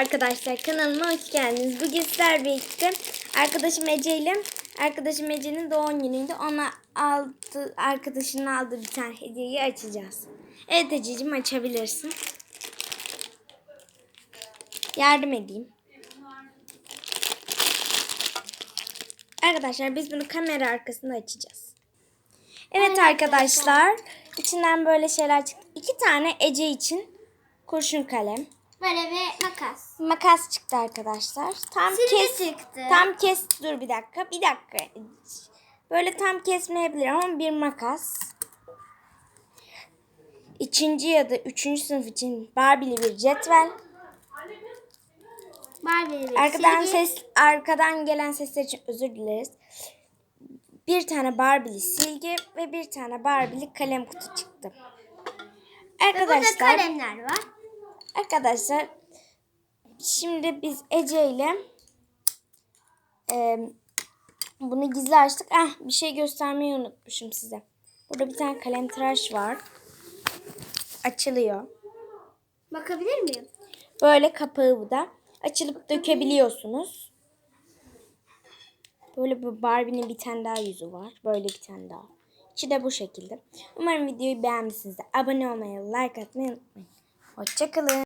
Arkadaşlar kanalıma hoş geldiniz. Bugün sizler birlikte arkadaşım Ece ile arkadaşım Ece'nin doğum günüydü. Ona aldı, arkadaşının aldığı bir tane hediyeyi açacağız. Evet Ececiğim açabilirsin. Yardım edeyim. Arkadaşlar biz bunu kamera arkasında açacağız. Evet arkadaşlar içinden böyle şeyler çıktı. İki tane Ece için kurşun kalem. Böyle bir makas. Makas çıktı arkadaşlar. Tam Silgi kes. çıktı. Tam kes. Dur bir dakika. Bir dakika. Böyle tam kesmeyebilir ama bir makas. İkinci ya da üçüncü sınıf için Barbie'li bir cetvel. Barbie bir Arkadan silgi. ses arkadan gelen sesler için özür dileriz. Bir tane Barbie'li silgi ve bir tane Barbie'li kalem kutu çıktı. Ve burada Arkadaşlar kalemler var. Arkadaşlar şimdi biz Ece ile e, bunu gizli açtık. Ah bir şey göstermeyi unutmuşum size. Burada bir tane kalem tıraş var. Açılıyor. Bakabilir miyim? Böyle kapağı bu da. Açılıp dökebiliyorsunuz. Böyle bu Barbie'nin bir tane daha yüzü var. Böyle bir tane daha. İçi de bu şekilde. Umarım videoyu beğenmişsinizdir. Abone olmayı, like atmayı unutmayın. Hoşçakalın.